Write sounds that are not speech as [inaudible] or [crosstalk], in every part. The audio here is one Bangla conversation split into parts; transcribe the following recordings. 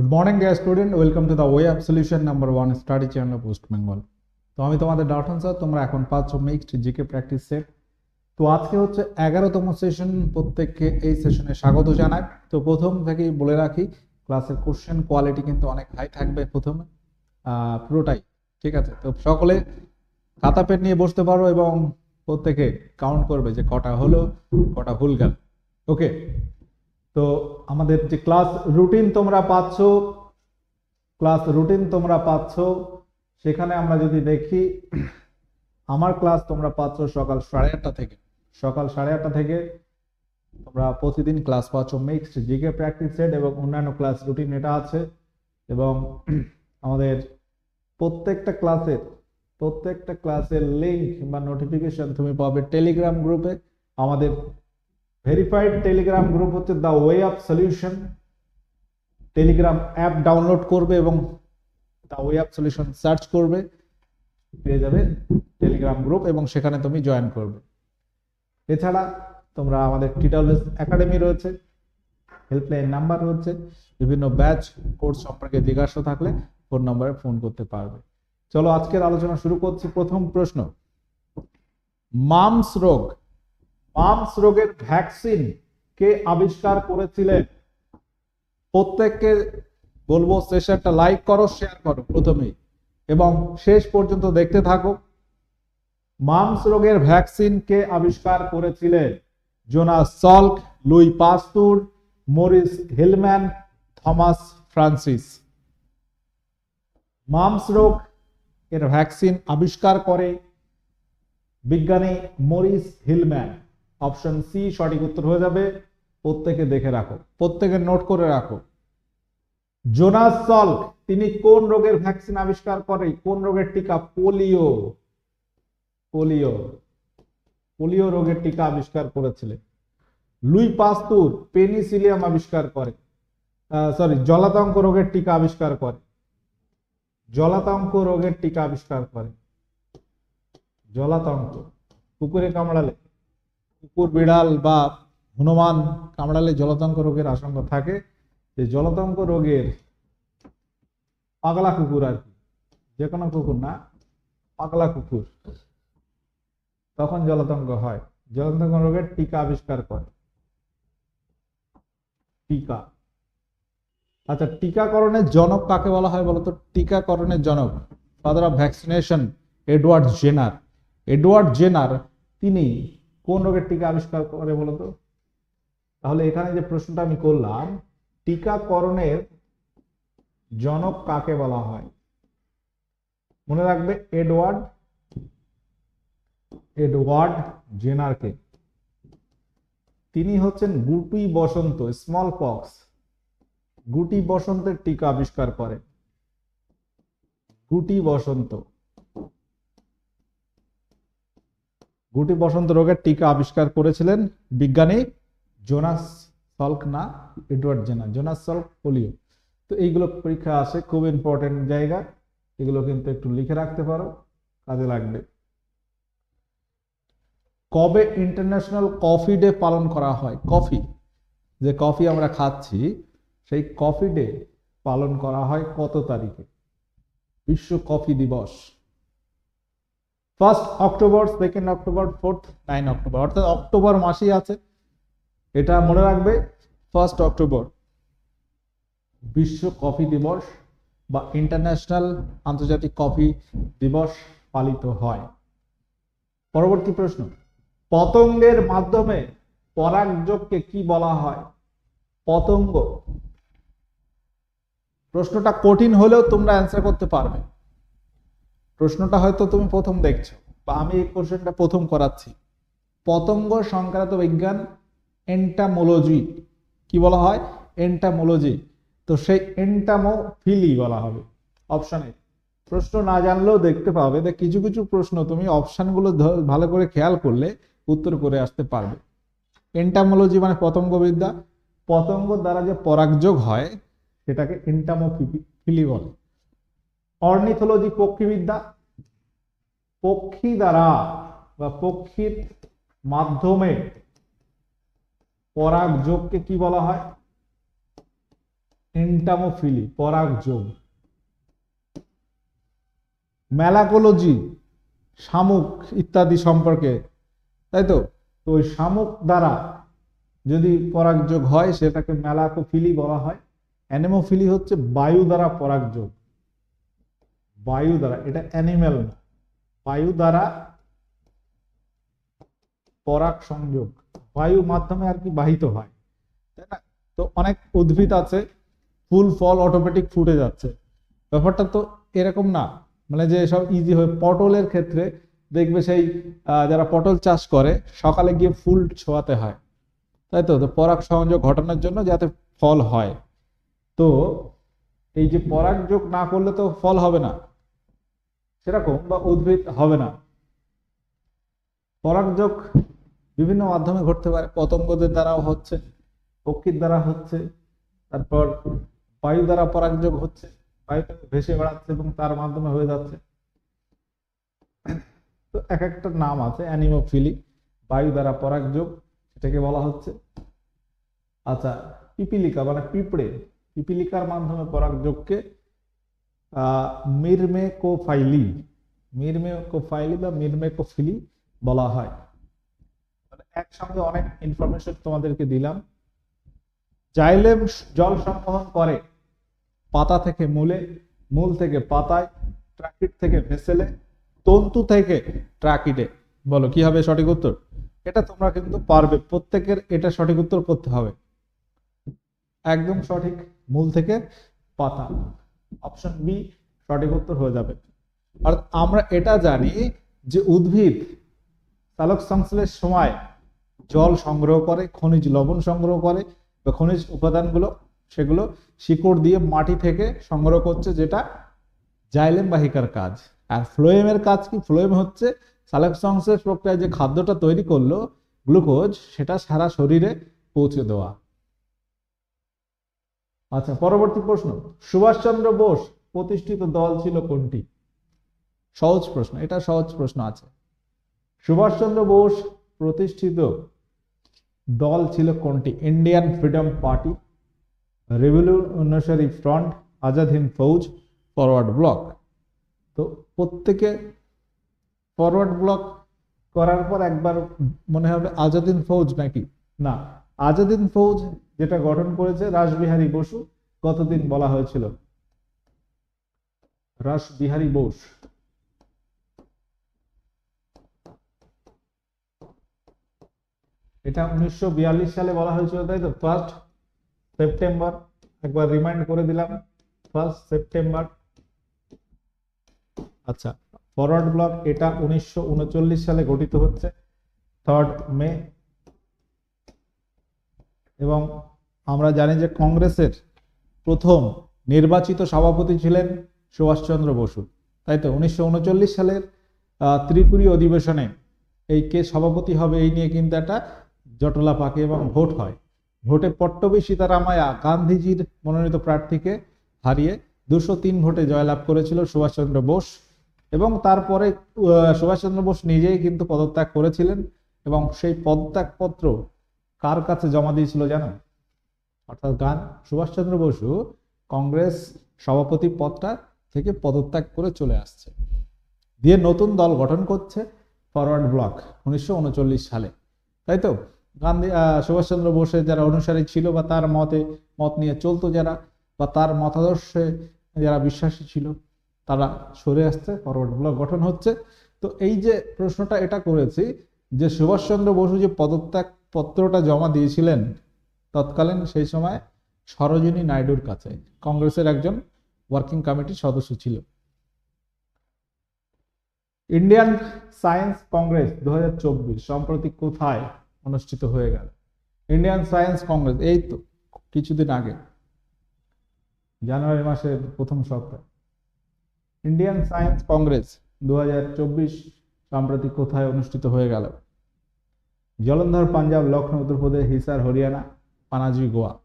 Good morning dear student welcome to the way of solution number one study channel West Bengal তো আমি তোমাদের ডাউটন স্যার তোমরা এখন পাচ্ছ মিক্সড জিকে প্র্যাকটিস সেট তো আজকে হচ্ছে এগারোতম সেশন প্রত্যেককে এই সেশনে স্বাগত জানাই। তো প্রথম থেকেই বলে রাখি ক্লাসের কোশ্চেন কোয়ালিটি কিন্তু অনেক হাই থাকবে প্রথমে। পুরোটাই, ঠিক আছে? তো সকলে খাতা, পেন নিয়ে বসতে পারো এবং প্রত্যেকে কাউন্ট করবে যে কটা হলো, কটা ভুল গেল। ওকে তো আমাদের যে ক্লাস রুটিন তোমরা পাচ্ছ, ক্লাস রুটিন তোমরা পাচ্ছ, সেখানে আমরা যদি দেখি, আমার ক্লাস তোমরা পাচ্ছ সকাল সাড়ে আটটা থেকে। সকাল সাড়ে আটটা থেকে তোমরা প্রতিদিন ক্লাস পাচ্ছ মিক্সড জিকে প্র্যাকটিস সেট এবং অন্যান্য ক্লাস রুটিন এটা আছে। এবং আমাদের প্রত্যেকটা ক্লাসের প্রত্যেকটা ক্লাসের লিঙ্ক বা নোটিফিকেশন তুমি পাবে টেলিগ্রাম গ্রুপে আমাদের ভেরিফাইড টেলিগ্রাম গ্রুপ হচ্ছে the way of solution telegram app download করবে এবং the way of solution search করবে। পেয়ে যাবে টেলিগ্রাম গ্রুপ এবং সেখানে তুমি জয়েন করবে। এছাড়া তোমরা আমাদের টিটালস একাডেমি রয়েছে। হেল্পলাইন নাম্বার রয়েছে। বিভিন্ন ব্যাচ কোর্স সম্পর্কে জিজ্ঞাসা থাকলে ফোন নম্বরে ফোন করতে পারবে। চলো আজকের আলোচনা শুরু করছি। প্রথম প্রশ্ন। মামস রোগ মামস রোগের ভ্যাকসিন কে আবিষ্কার করেছিলেন? প্রত্যেককে বলব সেশনটা লাইক করো শেয়ার করো প্রথমেই। এবং শেষ পর্যন্ত দেখতে থাকো। মামস রোগের ভ্যাকসিন কে আবিষ্কার করেছিলেন? Jonas Salk, Louis Pasteur, Maurice Hilleman, Thomas Francis. Mumps রোগ এর ভ্যাকসিন আবিষ্কার করে বিজ্ঞানী মরিস হিলম্যান। অপশন সি সঠিক উত্তর হয়ে যাবে। প্রত্যেকে দেখে রাখো। প্রত্যেকে নোট করে রাখো। জোনাস সল্ক তিনি কোন রোগের ভ্যাকসিন আবিষ্কার করে? কোন রোগের টিকা? পোলিও। পোলিও। পোলিও রোগের টিকা আবিষ্কার করেছিলেন। লুই পাস্তুর পেনিসিলিয়াম আবিষ্কার করে। সরি জলাতঙ্ক রোগের টিকা আবিষ্কার করে। জলাতঙ্ক রোগের টিকা আবিষ্কার করে। জলাতঙ্ক কুকুরে কামড়ালে। কুকুর, বিড়াল বা হনুমান কামড়ালে জলতঙ্ক রোগের আশঙ্কা থাকে, যে জলতঙ্ক রোগের পাগলা কুকুর আর কি, যে কোনো কুকুর না, পাগলা কুকুর, তখন জলতঙ্ক হয়। জলতঙ্ক রোগের টিকা আবিষ্কার করে। টিকা। আচ্ছা টিকাকরণের জনক কাকে বলা হয় বলতো টিকাকরণের জনক father of vaccination Edward Jenner Edward Jenner তিনি কোন রোগের টিকা আবিষ্কার করে বলতো তাহলে এখানে যে প্রশ্নটা আমি করলাম, টিকাকরণের জনক কাকে বলা হয়? মনে রাখবে এডওয়ার্ড এডওয়ার্ড জেনারকে। তিনি হচ্ছেন গুটি বসন্ত স্মল পক্স গুটি বসন্তের টিকা আবিষ্কার করে। গুটি বসন্ত। গুটি বসন্ত রোগের টিকা আবিষ্কার করেছিলেন বিজ্ঞানী জোনাস সল্ক না, Edward Jenner, Jonas Salk polio. তো এইগুলো পরীক্ষা আসে, খুব ইম্পর্টেন্ট জায়গা। এগুলো কিন্তু একটু লিখে রাখতে পারো, কাজে লাগবে। কবে ইন্টারন্যাশনাল কফি ডে পালন করা হয়? কফি, যে কফি আমরা খাচ্ছি, সেই কফি ডে পালন করা হয় কত তারিখে? বিশ্ব কফি দিবস। First October second October fourth nine October অর্থাৎ অক্টোবর মাসেই আছে। এটা মনে রাখবে ফার্স্ট অক্টোবর বিশ্ব কফি দিবস বা ইন্টারন্যাশনাল আন্তর্জাতিক কফি দিবস পালিত হয়। পরবর্তী প্রশ্ন, পতঙ্গের মাধ্যমে পরাগযোগকে কি বলা হয়? পতঙ্গ। প্রশ্নটা কঠিন হলেও তোমরা অ্যান্সার করতে পারবে। প্রশ্নটা হয়তো তুমি প্রথম দেখছ, বা আমি এই কোশ্চেনটা প্রথম করাচ্ছি। পতঙ্গ সংক্রান্ত বিজ্ঞান এন্টামোলজি কি বলা হয়? এন্টামোলজি তো সেই এন্টামোফিলি বলা হবে অপশনে প্রশ্ন না জানলেও দেখতে পাবে যে কিছু কিছু প্রশ্ন তুমি অপশানগুলো ভালো করে খেয়াল করলে উত্তর করে আসতে পারবে। এন্টামোলজি মানে পতঙ্গবিদ্যা। পতঙ্গ দ্বারা যে পরাগযোগ হয়, সেটাকে এন্টামোফিলি বলে। অর্নিথোলজি পক্ষীবিদ্যা। পক্ষী দ্বারা বা পক্ষীর মাধ্যমে পরাগযোগকে কি বলা হয়? এন্টামোফিলি পরাগযোগ ম্যালাকোলজি শামুক ইত্যাদি সম্পর্কে, তাই তো? তো ওই শামুক দ্বারা যদি পরাগযোগ হয়, সেটাকে ম্যালাকোফিলি বলা হয়। অ্যানেমোফিলি হচ্ছে বায়ু দ্বারা পরাগযোগ বায়ু দ্বারা, এটা অ্যানিমেল না। বায়ু দ্বারা পরাগ সংযোগ, বায়ু মাধ্যমে আর কি বাহিত হয়। তাই না? তো অনেক উদ্ভিদ আছে, ফুল, ফল অটোমেটিক ফুটে যাচ্ছে। ব্যাপারটা তো এরকম না। মানে যে সব ইজি হয়, পটলের ক্ষেত্রে দেখবে সেই যারা পটল চাষ করে, সকালে গিয়ে ফুল ছোঁয়াতে হয়। তাই তো? পরাগ সংযোগ ঘটানোর জন্য যাতে ফল হয়। তো এই যে পরাগ যোগ না করলে তো ফল হবে না। সেরকম বা উদ্ভিদ হবে না। পরাগযোগ বিভিন্ন মাধ্যমে ঘটতে পারে। পতঙ্গদের দ্বারাও হচ্ছে, পক্ষীর দ্বারা হচ্ছে, তারপর বায়ু দ্বারা পরাগযোগ হচ্ছে, বায়ুতে ভেসে বেড়াচ্ছে এবং তার মাধ্যমে হয়ে যাচ্ছে। তো এক একটা নাম আছে, অ্যানিমোফিলি, বায়ু দ্বারা পরাগযোগ, সেটাকে বলা হচ্ছে। আচ্ছা পিপিলিকা মানে পিঁপড়ে। পিপিলিকার মাধ্যমে পরাগযোগকে আহ মিরমেকোফাইলি মিরমেকোফাইলি বা মিরমেকোফিলি বলা হয়। মানে একসঙ্গে অনেক ইনফরমেশন তোমাদেরকে দিলাম। জাইলেম জল সংবহন করে, পাতা থেকে মূলে, মূল থেকে পাতায়, ট্রাকিট থেকে ভেসেলে, তন্তু থেকে ট্রাকিটে। বলো, কি হবে সঠিক উত্তর? এটা তোমরা কিন্তু পারবে। প্রত্যেকের এটা সঠিক উত্তর করতে হবে। একদম সঠিক মূল থেকে পাতা। অপশন বি সঠিক উত্তর হয়ে যাবে। আর আমরা এটা জানি যে উদ্ভিদ চালক সংশ্লেষের সময় জল সংগ্রহ করে, খনিজ লবণ সংগ্রহ করে, বা খনিজ উপাদানগুলো সেগুলো শিকড় দিয়ে মাটি থেকে সংগ্রহ করছে যেটা জাইলেম বাহিকার কাজ। আর ফ্লোয়েমের কাজ কি? ফ্লোয়েম হচ্ছে সালেক সংশ্লেষ প্রক্রিয়ায় যে খাদ্যটা তৈরি করল, গ্লুকোজ, সেটা সারা শরীরে পৌঁছে দেওয়া। আচ্ছা পরবর্তী প্রশ্ন। সুভাষচন্দ্র বোস প্রতিষ্ঠিত দল ছিল কোনটি? সহজ প্রশ্ন, এটা সহজ প্রশ্ন আছে। সুভাষচন্দ্র বোস প্রতিষ্ঠিত দল ছিল কোনটি? Indian freedom party, revolutionary front Azad Hind Fauj, forward bloc. তো প্রত্যেকে ফরওয়ার্ড ব্লক করার পর একবার মনে হবে আজাদিন ফৌজ নাকি? না আজাদিন ফৌজ যেটা গঠন করেছে রাসবিহারী বসু, কতদিন বলা হয়েছিল? রাসবিহারী বোস। এটা উনিশশো বিয়াল্লিশ সালে বলা হয়েছিল, তাই তো? ফার্স্ট সেপ্টেম্বর একবার রিমাইন্ড করে দিলাম ফার্স্ট সেপ্টেম্বর আচ্ছা ফরওয়ার্ড ব্লক এটা উনিশশো উনচল্লিশ সালে গঠিত হচ্ছে থার্ড মে এবং আমরা জানি যে কংগ্রেসের প্রথম নির্বাচিত সভাপতি ছিলেন সুভাষচন্দ্র বসু। তাই তো? উনিশশো উনচল্লিশ সালের ত্রিপুরী অধিবেশনে এই কে সভাপতি হবে এই নিয়ে কিন্তু একটা জটলা পাকে এবং ভোট হয়। ভোটে পট্টবী সীতারামায়া গান্ধীজির মনোনীত প্রার্থীকে হারিয়ে দুশো তিন ভোটে জয়লাভ করেছিল সুভাষচন্দ্র বোস এবং তারপরে সুভাষচন্দ্র বোস নিজেই কিন্তু পদত্যাগ করেছিলেন এবং সেই পদত্যাগপত্র কার কাছে জমা দিয়েছিল জানো? অর্থাৎ গান সুভাষচন্দ্র বসু কংগ্রেস সভাপতি পদটা থেকে পদত্যাগ করে চলে আসছে। দিয়ে নতুন দল গঠন করছে ফরওয়ার্ড ব্লক উনিশশো উনচল্লিশ সালে। তাই তো? গান্ধী সুভাষচন্দ্র বোসের যারা অনুসারী ছিল বা তার মতে মত নিয়ে চলতো যারা বা তার মতাদর্শে যারা বিশ্বাসী ছিল, তারা সরে আসছে, ফরওয়ার্ড ব্লক গঠন হচ্ছে। তো এই যে প্রশ্নটা এটা করেছি যে সুভাষচন্দ্র বসু যে পদত্যাগ পত্রটা জমা দিয়েছিলেন তৎকালীন সেই সময় সরোজিনী নাইডুর কাছে। কংগ্রেসের একজন ওয়ার্কিং কমিটির সদস্য ছিল। ইন্ডিয়ান সায়েন্স কংগ্রেস দু সম্প্রতি কোথায় অনুষ্ঠিত হয়ে গেল? ইন্ডিয়ান সায়েন্স কংগ্রেস এই তো কিছুদিন আগে, জানুয়ারি মাসের প্রথম সপ্তাহে। ইন্ডিয়ান সায়েন্স কংগ্রেস দুহাজার চব্বিশ সম্প্রতি কোথায় অনুষ্ঠিত হয়ে গেল? জলন্ধর, পাঞ্জাব লখনৌ উত্তরপ্রদেশ, হিসার, হরিয়ানা, পানাজি, গোয়া।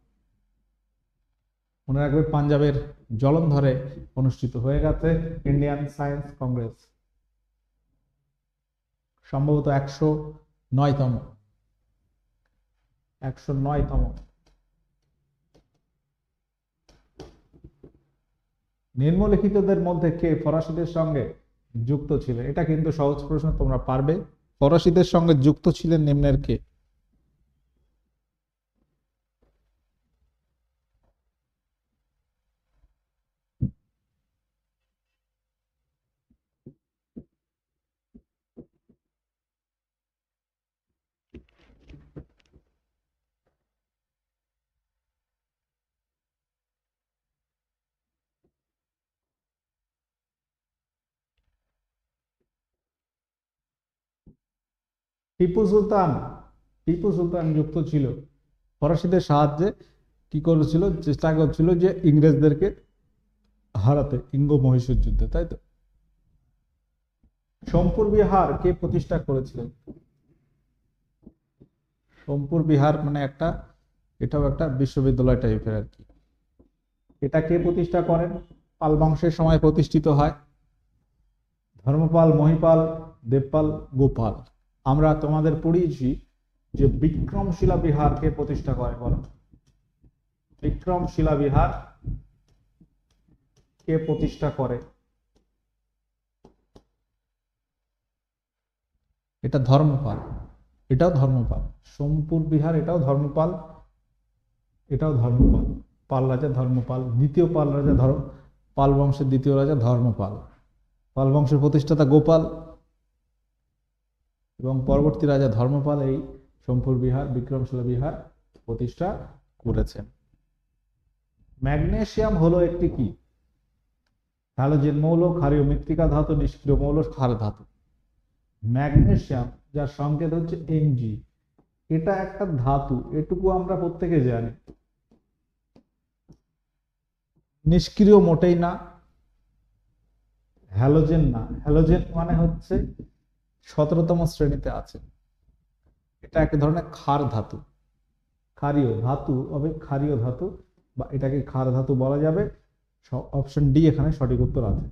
মনে রাখবে, পাঞ্জাবের জলন্ধরে অনুষ্ঠিত হয়ে গেছে ইন্ডিয়ান সায়েন্স কংগ্রেস। সম্ভবত একশো নয়তম। একশো নয়তম। নিম্নলিখিতদের মধ্যে কে ফরাসিদের সঙ্গে যুক্ত ছিল? এটা কিন্তু সহজ প্রশ্ন, তোমরা পারবে। ফরাসিদের সঙ্গে যুক্ত ছিলেন নিম্নের কে টিপু সুলতান টিপু সুলতান যুক্ত ছিল। ফরাসিদের সাহায্যে কি করেছিল? চেষ্টা করছিল যে ইংরেজদেরকে হারাতে, ইঙ্গ মহীশূর যুদ্ধে, তাই তো? সোমপুর বিহার কে প্রতিষ্ঠা করেছিলেন সোমপুর বিহার মানে একটা, এটাও একটা বিশ্ববিদ্যালয় টাইপের আর কি। এটা কে প্রতিষ্ঠা করেন? পাল বংশের সময় প্রতিষ্ঠিত হয়। ধর্মপাল, মহিপাল, দেবপাল, গোপাল। আমরা তোমাদের পড়িয়েছি যে বিক্রমশিলা বিহার কে প্রতিষ্ঠা করে, বলো। বিক্রমশিলা বিহার কে প্রতিষ্ঠা করে? এটা ধর্মপাল, এটাও ধর্মপাল। সোমপুর বিহার, এটাও ধর্মপাল এটাও ধর্মপাল। পাল রাজা ধর্মপাল, দ্বিতীয় পাল রাজা ধর্ম, পাল বংশের দ্বিতীয় রাজা ধর্মপাল। পাল বংশের প্রতিষ্ঠাতা গোপাল এবং পরবর্তী রাজা ধর্মপাল এই সোমপুর বিহার, বিক্রমশিলা বিহার প্রতিষ্ঠা করেছেন। ম্যাগনেসিয়াম হলো একটি কি? হ্যালোজেন মৌল ক্ষারীয় মৃত্তিকা ধাতু, নিষ্ক্রিয় মৌল ক্ষার ধাতু। ম্যাগনেশিয়াম যার সংকেত হচ্ছে এমজি এটা একটা ধাতু, এটুকু আমরা প্রত্যেকে জানি। নিষ্ক্রিয় মোটেই না, হ্যালোজেন না। হ্যালোজেন মানে হচ্ছে সতেরোতম শ্রেণীতে আছে। এটা এক ধরনের ক্ষার ধাতু। ক্ষারীয় ধাতু হবে ক্ষারীয় ধাতু, বা এটাকে ক্ষার ধাতু বলা যাবে। অপশন ডি এখানে সঠিক উত্তর আছে।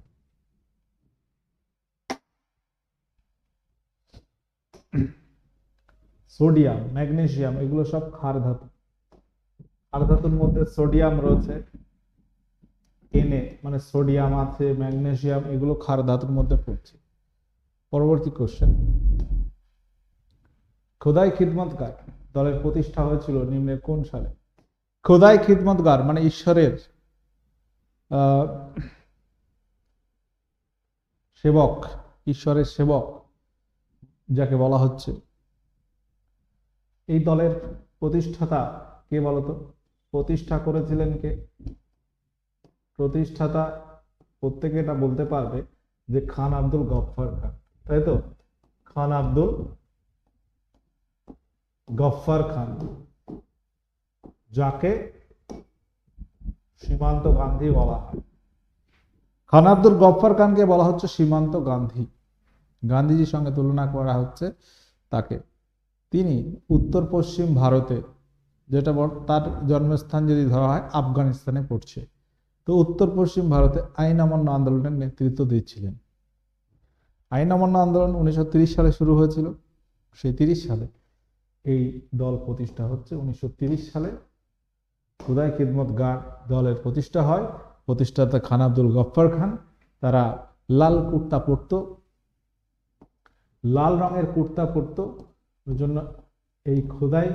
সোডিয়াম, ম্যাগনেসিয়াম, এগুলো সব ক্ষার ধাতু। ক্ষার ধাতুর মধ্যে সোডিয়াম রয়েছে। এনে মানে সোডিয়াম আছে, ম্যাগনেসিয়াম, এগুলো ক্ষার ধাতুর মধ্যে পড়ছে। পরবর্তী কোশ্চেন খোদাই খিদমতগার, দলের প্রতিষ্ঠা হয়েছিল নিম্নের কোন সালে? খোদাই খিদমতগার মানে ঈশ্বরের সেবক ঈশ্বরের সেবক, যাকে বলা হচ্ছে। এই দলের প্রতিষ্ঠাতা কে বলতো? প্রতিষ্ঠা করেছিলেন কে? প্রতিষ্ঠাতা প্রত্যেকে এটা বলতে পারবে যে খান আব্দুল গফফার খান। তাই তো খান আব্দুল গফফার খান। যাকে সীমান্ত গান্ধী বলা হয়। খান আব্দুল গফফার খানকে বলা হচ্ছে সীমান্ত গান্ধী। গান্ধীজির সঙ্গে তুলনা করা হচ্ছে তাকে। তিনি উত্তর পশ্চিম ভারতে যেটা তার জন্মস্থান যদি ধরা হয়, আফগানিস্তানে পড়ছে। তো উত্তর পশ্চিম ভারতে আইন অমান্য আন্দোলনের নেতৃত্ব দিচ্ছিলেন। আইন অমান্য আন্দোলন উনিশশো সালে শুরু হয়েছিল। সেই তিরিশ সালে এই দল প্রতিষ্ঠা হচ্ছে। উনিশশো সালে খুদাই খিদমত গার দলের প্রতিষ্ঠা হয়। প্রতিষ্ঠাতা খান আব্দুল গফফার খান। তারা লাল কুর্তা পরতো। লাল রঙের কুর্তা পরতো। ওই জন্য এই খোদাই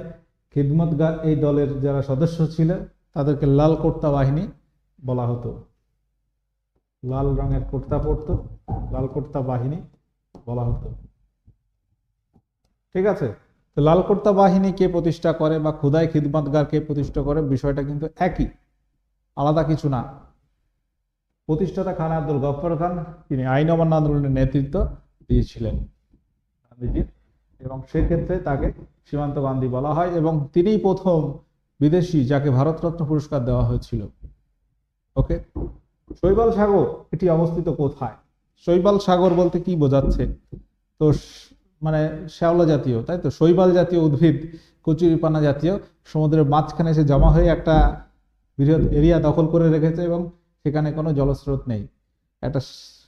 খিদমতগার এই দলের যারা সদস্য ছিলেন, তাদেরকে লাল কুর্তা বাহিনী বলা হতো। লাল রঙের কুর্তা পরতো। লাল কুর্তা বাহিনী বলা হতো। ঠিক আছে? তো লাল বাহিনী কে প্রতিষ্ঠা করে বা খুদাই খিদমতগার কে প্রতিষ্ঠা করে বিষয়টা কিন্তু একই, আলাদা কিছু না। প্রতিষ্ঠাতা খান আব্দুল গফর খান, তিনি আইন অমান্য আন্দোলনের নেতৃত্ব দিয়েছিলেন এবং সেক্ষেত্রে তাকে সীমান্ত গান্ধী বলা হয়, এবং তিনিই প্রথম বিদেশি যাকে ভারতরত্ন পুরস্কার দেওয়া হয়েছিল। ওকে? শৈবাল সাগর, এটি অবস্থিত কোথায়? শৈবাল সাগর বলতে কি বোঝাচ্ছে? তো মানে শ্যাওলা জাতীয়, তাই তো? শৈবাল জাতীয় উদ্ভিদ, কচুরিপানা জাতীয়, সমুদ্রের মাঝখানে এসে জমা হয়ে একটা বৃহৎ এরিয়া দখল করে রেখেছে এবং সেখানে কোনো জলস্রোত নেই। একটা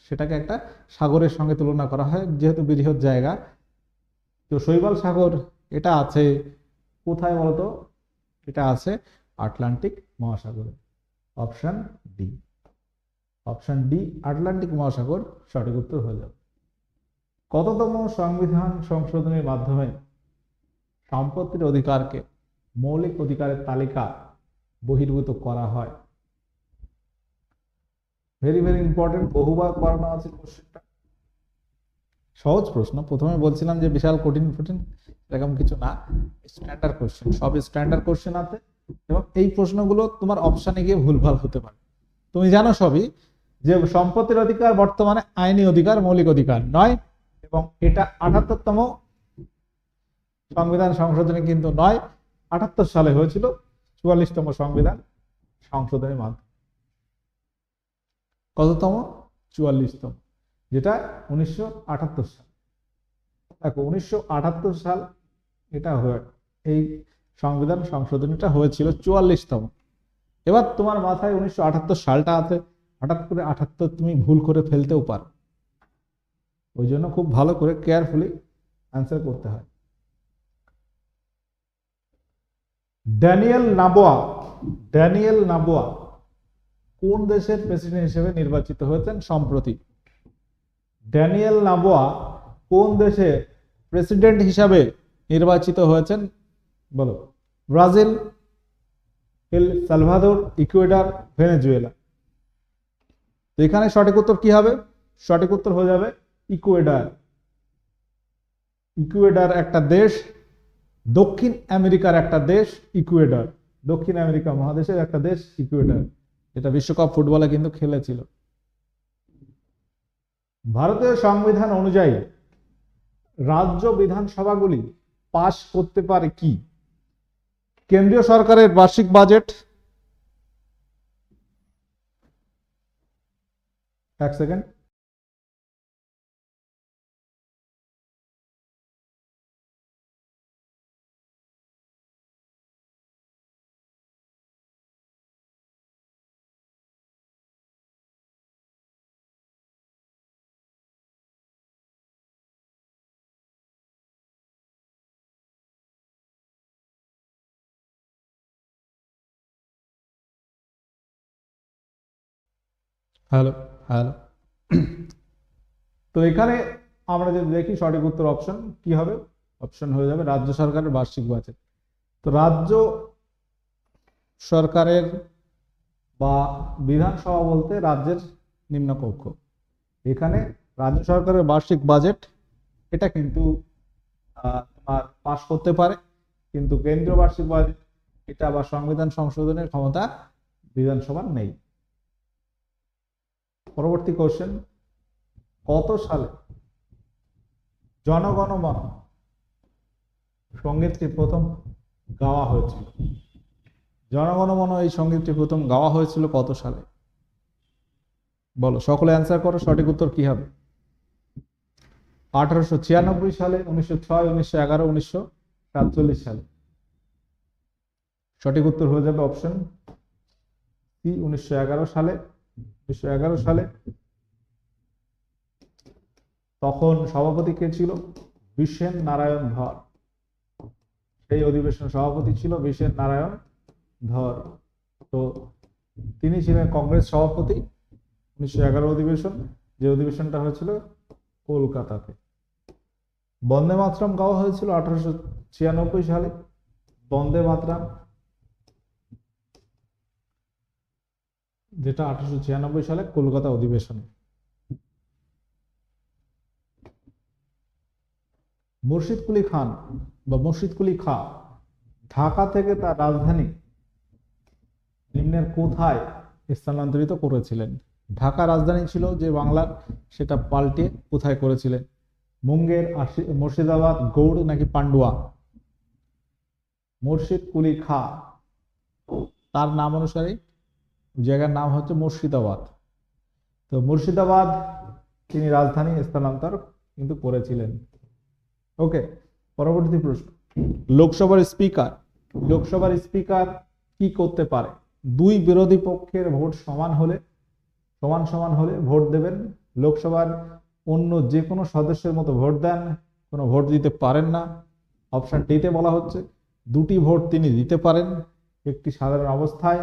সেটাকে একটা সাগরের সঙ্গে তুলনা করা হয়, যেহেতু বৃহৎ জায়গা। তো শৈবাল সাগর এটা আছে, কোথায় বলতো? এটা আছে আটলান্টিক মহাসাগরে। Option D. Option D, Atlantic মহাসাগর, সঠিক উত্তর হয়ে যাবে। কততম সংবিধান সংশোধনের মাধ্যমে সম্পত্তির অধিকারকে মৌলিক অধিকারের তালিকা বহির্ভূত করা হয়? ভেরি ভেরি ইম্পর্টেন্ট বহুবার করানো আছে কোশ্চেনটা সহজ প্রশ্ন। প্রথমে বলছিলাম যে বিশাল, কঠিন কঠিন, এরকম কিছু না। স্ট্যান্ডার্ড কোশ্চেন সব স্ট্যান্ডার্ড কোশ্চেন আছে। এবং এই প্রশ্নগুলো তোমার অপশানে গিয়ে ভুলভাল হতে পারে। তুমি জানো সবই যে সম্পত্তির অধিকার বর্তমানে আইনি অধিকার, মৌলিক অধিকার নয় এবং এটা আঠাত্তরতম সংবিধান সংশোধনী কিন্তু নয়, আটাত্তর সালে হয়েছিল, চুয়াল্লিশতম সংবিধান সংশোধনের মাধ্যমে। কততম? চুয়াল্লিশতম, যেটা উনিশশো আটাত্তর সাল। দেখো, উনিশশো আটাত্তর সাল এটা হয়ে, এই সংবিধান সংশোধনীটা হয়েছিল চুয়াল্লিশতম। এবার তোমার মাথায় উনিশশো আটাত্তর সালটা আছে হঠাৎ করে আঠাত্তর তুমি ভুল করে ফেলতেও পারো। ওই জন্য খুব ভালো করে কেয়ারফুলি অ্যান্সার করতে হয়। ড্যানিয়েল নাবোয়া ড্যানিয়েল নাবোয়া কোন দেশের প্রেসিডেন্ট হিসেবে নির্বাচিত হয়েছেন সম্প্রতি? ড্যানিয়েল নাবোয়া কোন দেশে প্রেসিডেন্ট হিসাবে নির্বাচিত হয়েছেন? বলো। ব্রাজিল সালভাদোর ইকুয়েডার ভেনেজুয়েলা তো এখানে সঠিক উত্তর কি হবে? সঠিক উত্তর হয়ে যাবে ইকুয়েডার। ইকুয়েডার একটা দেশ, দক্ষিণ আমেরিকার একটা দেশ, ইকুয়েডার। দক্ষিণ আমেরিকা মহাদেশের একটা দেশ, ইকুয়েডার। যেটা বিশ্বকাপ ফুটবলে কিন্তু খেলেছিল। ভারতীয় সংবিধান অনুযায়ী রাজ্য বিধানসভাগুলি পাশ করতে পারে কি? কেন্দ্রীয় সরকারের বার্ষিক বাজেট এক সেকেন্ড হ্যালো হ্যালো। তো এখানে আমরা যদি দেখি সঠিক উত্তর অপশন কি হবে? অপশন হয়ে যাবে রাজ্য সরকারের বার্ষিক বাজেট তো রাজ্য সরকারের বা বিধানসভা বলতে রাজ্যের নিম্নকক্ষ এখানে রাজ্য সরকারের বার্ষিক বাজেট এটা কিন্তু তোমার পাশ করতে পারে। কিন্তু কেন্দ্রীয় বার্ষিক বাজেট এটা বা সংবিধান সংশোধনের ক্ষমতা বিধানসভার নেই। পরবর্তী কোশ্চেন কত সালে জনগণমন সঙ্গীতটি প্রথম গাওয়া হয়েছিল? জনগণমন এই সঙ্গীতটি প্রথম গাওয়া হয়েছিল কত সালে? বলো, সকলে অ্যান্সার করো, সঠিক উত্তর কি হবে? আঠারোশো ছিয়ানব্বই সালে, উনিশশো ছয়, উনিশশো এগারো, উনিশশো সাতচল্লিশ সালে। সঠিক উত্তর হয়ে যাবে অপশন সি উনিশশো এগারো সালে। উনিশশো এগারো সালে। তখন সভাপতি কে ছিল? বিশেন নারায়ণ ধর। সেই অধিবেশন সভাপতি ছিল বিশেন নারায়ণ ধর। তো তিনি ছিলেন কংগ্রেস সভাপতি উনিশশো এগারো অধিবেশন। যে অধিবেশনটা হয়েছিল কলকাতাতে। বন্দে মাতরম গাওয়া হয়েছিল আঠারোশো ছিয়ানব্বই সালে। বন্দে মাতরম যেটা আঠারোশো ছিয়ানব্বই সালে কলকাতা অধিবেশনে। মুর্শিদ কুলি খান বা মুর্শিদ কুলি খা, ঢাকা থেকে তার রাজধানী নিম্নের কোথায় স্থানান্তরিত করেছিলেন? ঢাকা রাজধানী ছিল যে বাংলার, সেটা পাল্টে কোথায় করেছিলেন? মুঙ্গের মুর্শিদাবাদ, গৌড় নাকি পান্ডুয়া? মুর্শিদ কুলি খা, তার নাম অনুসারে জায়গার নাম হচ্ছে মুর্শিদাবাদ। তো মুর্শিদাবাদ তিনি রাজধানী স্থানান্তর কিন্তু করেছিলেন। ওকে, পরবর্তী প্রশ্ন। লোকসভার স্পিকার লোকসভার স্পিকার কি করতে পারে? দুই বিরোধী পক্ষের ভোট সমান হলে, সমান সমান হলে ভোট দেবেন। লোকসভার অন্য যে কোনো সদস্যের মতো ভোট দেন, কোনো ভোট দিতে পারেন না। অপশন ডিতে বলা হচ্ছে, দুটি ভোট তিনি দিতে পারেন একটি সাধারণ অবস্থায়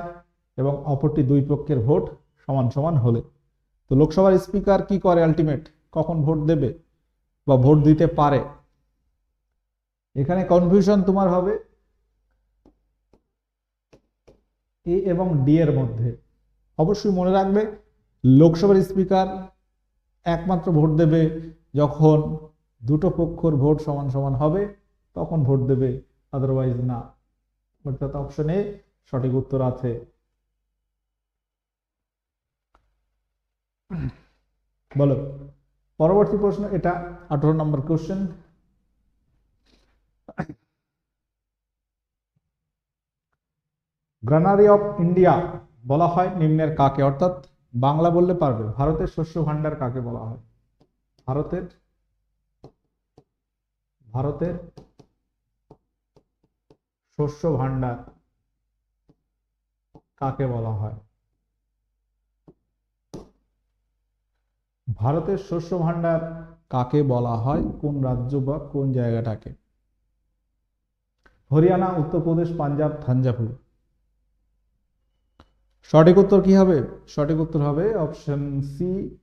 এবং অপরটি দুই পক্ষের ভোট সমান সমান হলে। তো লোকসভার স্পিকার কি করে আলটিমেট? কখন ভোট দেবে বা ভোট দিতে পারে? এখানে কনফিউশন তোমার হবে। এ এবং ডি এর মধ্যে। অবশ্যই মনে রাখবে, লোকসভার স্পিকার একমাত্র ভোট দেবে যখন দুটো পক্ষর ভোট সমান সমান হবে, তখন ভোট দেবে। আদারওয়াইজ না। অর্থাৎ অপশন এ সঠিক উত্তর আছে। [clears throat] বলো। পরবর্তী প্রশ্ন, এটা আঠারো নম্বর কোশ্চেন গ্রানারি অফ ইন্ডিয়া বলা হয় নিম্নের কাকে? অর্থাৎ বাংলা বললে পারবে, ভারতের শস্য ভাণ্ডার কাকে বলা হয়? ভারতের ভারতের শস্য ভাণ্ডার কাকে বলা হয়? ভারতের শস্য ভান্ডার কাকে বলা হয়? কোন রাজ্য বা কোন জায়গাটাকে? হরিয়ানা, উত্তরপ্রদেশ, পাঞ্জাব, থাঞ্জাভুর। সঠিক উত্তর কি হবে? সঠিক উত্তর হবে অপশন সি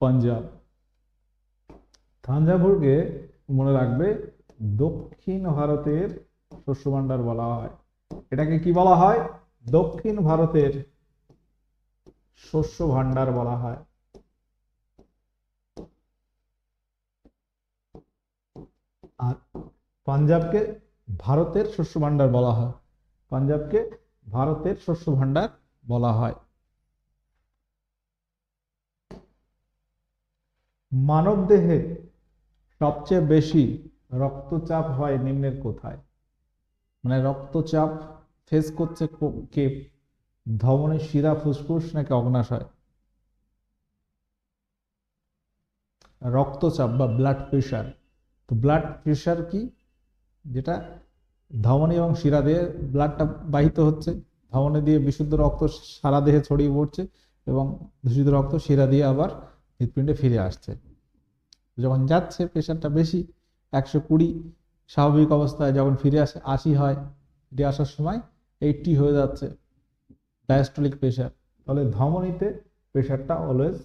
পাঞ্জাব। থাঞ্জাভুরকে মনে রাখবে দক্ষিণ ভারতের শস্য ভান্ডার বলা হয়। এটাকে কি বলা হয়? দক্ষিণ ভারতের শস্য ভান্ডার বলা হয়। আর পাঞ্জাবকে ভারতের শস্য ভান্ডার বলা হয়। পাঞ্জাবকে ভারতের শস্য ভান্ডার বলা হয়। মানব দেহে সবচেয়ে বেশি রক্তচাপ হয় নিম্নের কোথায়? মানে রক্তচাপ ফেস করছে কো- কে ধমনী শিরা ফুসফুস নাকি অগ্নাশয় রক্তচাপ বা ব্লাড প্রেশার তো ব্লাড প্রেশার কি? যেটা ধমনী এবং শিরা দিয়ে ব্লাডটা বাহিত হচ্ছে, ধমনী দিয়ে বিশুদ্ধ রক্ত সারা দেহে ছড়িয়ে পড়ছে এবং দূষিত রক্ত শিরা দিয়ে আবার হৃৎপিণ্ডে ফিরে আসছে। যখন যাচ্ছে প্রেশারটা বেশি, একশো কুড়ি স্বাভাবিক অবস্থায় যখন ফিরে আসে, আশি হয়, ফিরে আসার সময় এইটটি হয়ে যাচ্ছে। ডায়াস্টলিক প্রেশার তাহলে ধমনীতে প্রেশারটা অলওয়েজ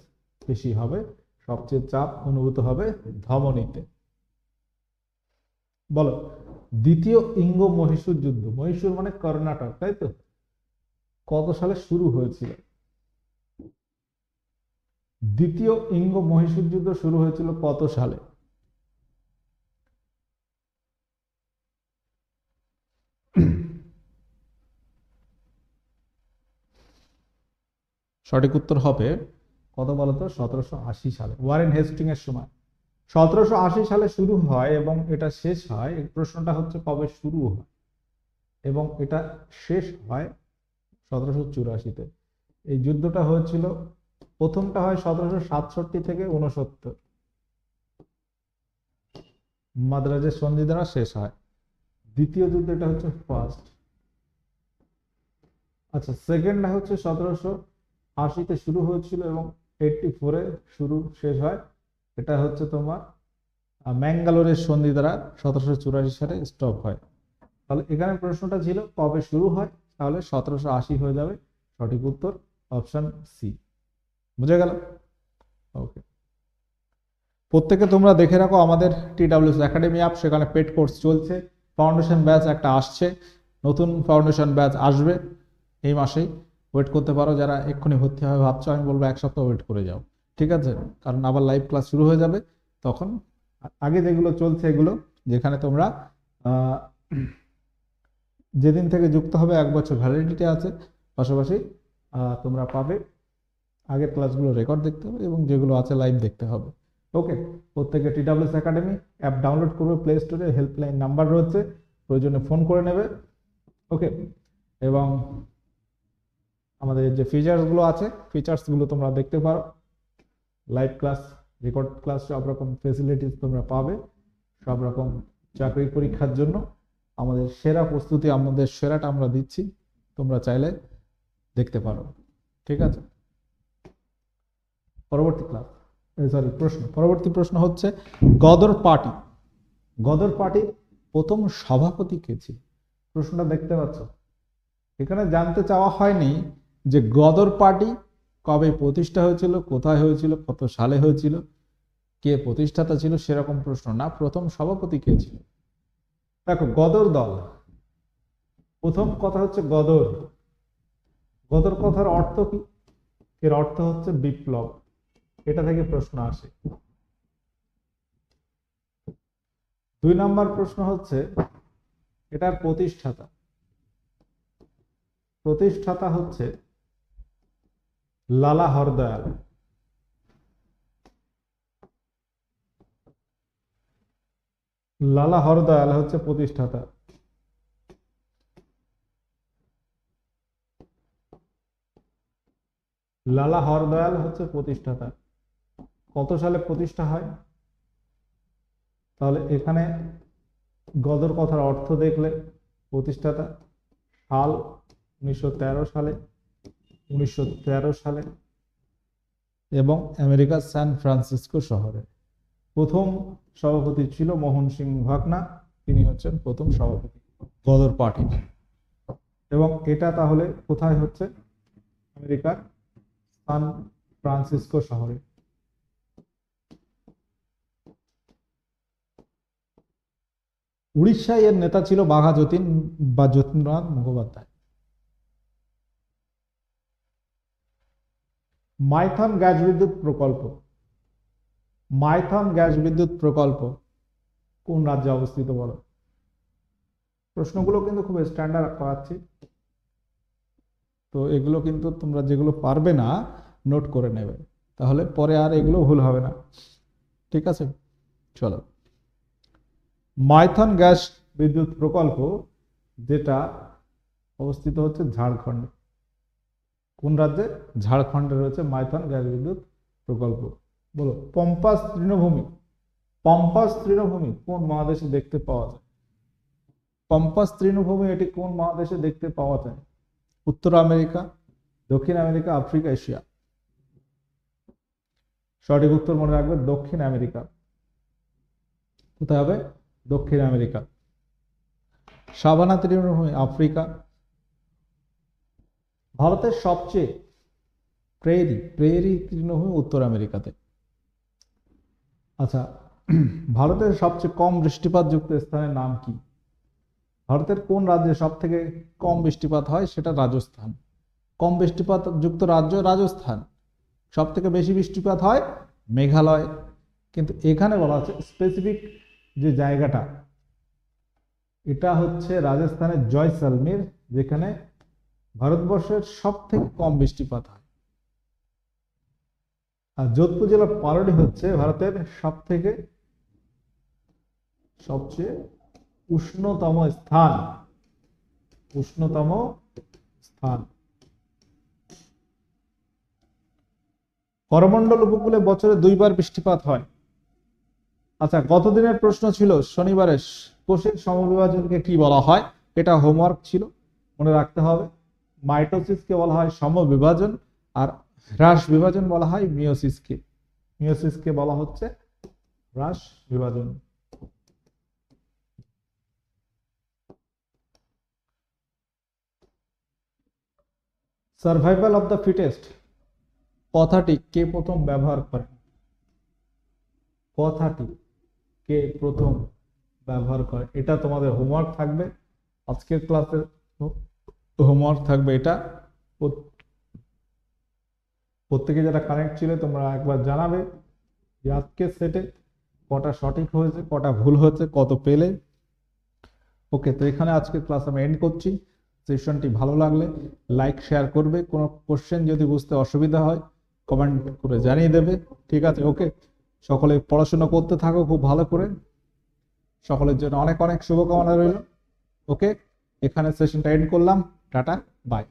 বেশি হবে। সবচেয়ে চাপ অনুভূত হবে ধমনীতে। বলো, দ্বিতীয় ইঙ্গ মহীশূর যুদ্ধ। মহীশূর মানে কর্ণাটক, তাই তো? কত সালে শুরু হয়েছিল? দ্বিতীয় ইঙ্গ মহীশূর যুদ্ধ শুরু হয়েছিল কত সালে? সঠিক উত্তর হবে কত বলতো সতেরোশো আশি সালে। ওয়ারেন হেস্টিং এর সময়। সতেরোশো আশি সালে শুরু হয় এবং এটা শেষ হয়। প্রশ্নটা হচ্ছে কবে শুরু হয়? এবং এটা শেষ হয় সতেরোশো চুরাশিতে। এই যুদ্ধটা হয়েছিল, প্রথমটা হয় সতেরোশো সাতষট্টি থেকে উনসত্তর মাদ্রাজের সন্ধি দ্বারা শেষ হয়। দ্বিতীয় যুদ্ধ এটা হচ্ছে ফার্স্ট আচ্ছা সেকেন্ডটা হচ্ছে সতেরোশো আশিতে শুরু হয়েছিল এবং এইটটি ফোরে শুরু শেষ হয়। এটা হচ্ছে তোমার ম্যাঙ্গালোরের সন্ধি দ্বারা সতেরোশো চুরাশি সালে স্টপ হয়। তাহলে এখানে প্রশ্নটা ছিল, কবে শুরু হয়? তাহলে সতেরোশো আশি হয়ে যাবে। সঠিক উত্তর অপশন সি বুঝে গেল? ওকে প্রত্যেকে তোমরা দেখে রাখো, আমাদের টিডাব্লিউএস একাডেমি অ্যাপ সেখানে পেড কোর্স চলছে। ফাউন্ডেশন ব্যাচ একটা আসছে। নতুন ফাউন্ডেশন ব্যাচ আসবে এই মাসেই। ওয়েট করতে পারো, যারা এক্ষুনি ভর্তি হবে, ভাবছ আমি বলব এক সপ্তাহ ওয়েট করে যাও, ঠিক আছে? কারণ আবার লাইভ ক্লাস শুরু হয়ে যাবে, তখন আগে যেগুলো চলছে এগুলো, যেখানে তোমরা যেদিন থেকে যুক্ত হবে, এক বছর ভ্যালিডিটি আছে, পাশাপাশি তোমরা পাবে, আগের ক্লাসগুলো রেকর্ড দেখতে হবে এবং যেগুলো আছে লাইভ দেখতে হবে। ওকে প্রত্যেকে টি টিডাব্লিউএস একাডেমি অ্যাপ ডাউনলোড করবে প্লে স্টোরে হেল্পলাইন নাম্বার রয়েছে, প্রয়োজনে ফোন করে নেবে। ওকে এবং আমাদের যে ফিচার্সগুলো আছে ফিচার্সগুলো তোমরা দেখতে পারো। লাইভ ক্লাস রেকর্ড ক্লাস সব রকম ফেসিলিটিস তোমরা পাবে। সব রকম চাকরির পরীক্ষার জন্য। আমাদের সেরা প্রস্তুতি, আমাদের সেরাটা আমরা দিচ্ছি। তোমরা চাইলে দেখতে পারো। ঠিক আছে? পরবর্তী ক্লাস সরি প্রশ্ন। পরবর্তী প্রশ্ন হচ্ছে, গদর পার্টি। গদর পার্টির প্রথম সভাপতি কে ছিল? প্রশ্নটা দেখতে পাচ্ছ? এখানে জানতে চাওয়া হয়নি যে গদর পার্টি কবে প্রতিষ্ঠা হয়েছিল, কোথায় হয়েছিল, কত সালে হয়েছিল, কে প্রতিষ্ঠাতা ছিল সেরকম প্রশ্ন না। প্রথম সভাপতি কে ছিল? দেখো, গদর দল। প্রথম কথা হচ্ছে গদর। গদর কথার অর্থ কি? এর অর্থ হচ্ছে বিপ্লব। এটা থেকে প্রশ্ন আসে। দুই নম্বর প্রশ্ন হচ্ছে, এটার প্রতিষ্ঠাতা। প্রতিষ্ঠাতা হচ্ছে লালা হরদয়াল লালা হরদয়াল হচ্ছে প্রতিষ্ঠাতা। লালা হরদয়াল হচ্ছে প্রতিষ্ঠাতা। কত সালে প্রতিষ্ঠা হয়? তাহলে এখানে গদর কথার অর্থ দেখলে প্রতিষ্ঠাতা সাল উনিশশো সালে উনিশশো তেরো সালে এবং আমেরিকার সান ফ্রান্সিসকো শহরে। প্রথম সভাপতি ছিল মোহন সিং ভাকনা তিনি হচ্ছেন প্রথম সভাপতি গদর পার্টির এবং এটা তাহলে কোথায় হচ্ছে? আমেরিকার সান ফ্রান্সিসকো শহরে। উড়িষ্যায় এর নেতা ছিল বাঘা যতীন বা যতীন্দ্রনাথ মুখোপাধ্যায়। মাইথন গ্যাস বিদ্যুৎ প্রকল্প। মাইথন গ্যাস বিদ্যুৎ প্রকল্প কোন রাজ্যে অবস্থিত বলো? প্রশ্নগুলো কিন্তু খুব স্ট্যান্ডার্ড করাচ্ছি। তো এগুলো কিন্তু তোমরা যেগুলো পারবে না নোট করে নেবে। তাহলে পরে আর এগুলো ভুল হবে না। ঠিক আছে? চলো। মাইথন গ্যাস বিদ্যুৎ প্রকল্প যেটা অবস্থিত হচ্ছে ঝাড়খণ্ডে। কোন রাজ্যে? ঝাড়খণ্ডে রয়েছে মাইথন গ্যাস বিদ্যুৎ প্রকল্প। বলো, পম্পাস তৃণভূমি। পম্পাস তৃণভূমি কোন মহাদেশে দেখতে পাওয়া যায়? পম্পাস তৃণভূমি এটি কোন মহাদেশে দেখতে পাওয়া যায়? উত্তর আমেরিকা, দক্ষিণ আমেরিকা, আফ্রিকা, এশিয়া। সঠিক উত্তর মনে রাখবে দক্ষিণ আমেরিকা। কোথায় হবে? দক্ষিণ আমেরিকা। সাবানা তৃণভূমি, আফ্রিকা। ভারতের সবচেয়ে প্রেরি প্রেরি তৃণভূমি উত্তর আমেরিকাতে। আচ্ছা ভারতের সবচেয়ে কম বৃষ্টিপাতযুক্ত স্থানের নাম কি? ভারতের কোন রাজ্যে সব থেকে কম বৃষ্টিপাত হয় সেটা রাজস্থান। কম বৃষ্টিপাত যুক্ত রাজ্য রাজস্থান। সব থেকে বেশি বৃষ্টিপাত হয় মেঘালয়। কিন্তু এখানে বলা হচ্ছে স্পেসিফিক যে জায়গাটা, এটা হচ্ছে রাজস্থানের জয়সালমীর, যেখানে ভারতবর্ষের সব থেকে কম বৃষ্টিপাত হয়। আর যোধপুর জেলার পালড়ি হচ্ছে ভারতের সব থেকে সবচেয়ে উষ্ণতম স্থান। উষ্ণতম স্থান। করমণ্ডল উপকূলে বছরে দুইবার বৃষ্টিপাত হয়। আচ্ছা গতদিনের প্রশ্ন ছিল, শনিবারে কোষের সমবিভাজনকে কি বলা হয়? এটা হোমওয়ার্ক ছিল, মনে রাখতে হবে। মাইটোসিসকে বলা হয় সমবিভাজন আর হ্রাস বিভাজন বলা হয় মিওসিসকে মিওসিসকে বলা হচ্ছে হ্রাস বিভাজন সার্ভাইভাল অফ দ্য ফিটেস্ট। কথাটি কে প্রথম ব্যবহার করে? কথাটি কে প্রথম ব্যবহার করে? এটা তোমাদের হোমওয়ার্ক থাকবে। আজকের ক্লাসের হোমওয়ার্ক থাকবে এটা। প্রত্যেকে যারা কানেক্ট ছিল, তোমরা একবার জানাবে যে আজকের সেটে কটা সঠিক হয়েছে, কটা ভুল হয়েছে, কত পেলে। ওকে তো এখানে আজকের ক্লাস আমি এন্ড করছি। সেশনটি ভালো লাগলে লাইক শেয়ার করবে। কোনো কোশ্চেন যদি বুঝতে অসুবিধা হয় কমেন্ট করে জানিয়ে দেবে। ঠিক আছে ওকে সকলে পড়াশোনা করতে থাকো খুব ভালো করে। সকলের জন্য অনেক অনেক শুভকামনা রইল। ওকে এখানে সেশনটা এন্ড করলাম টাটা বাই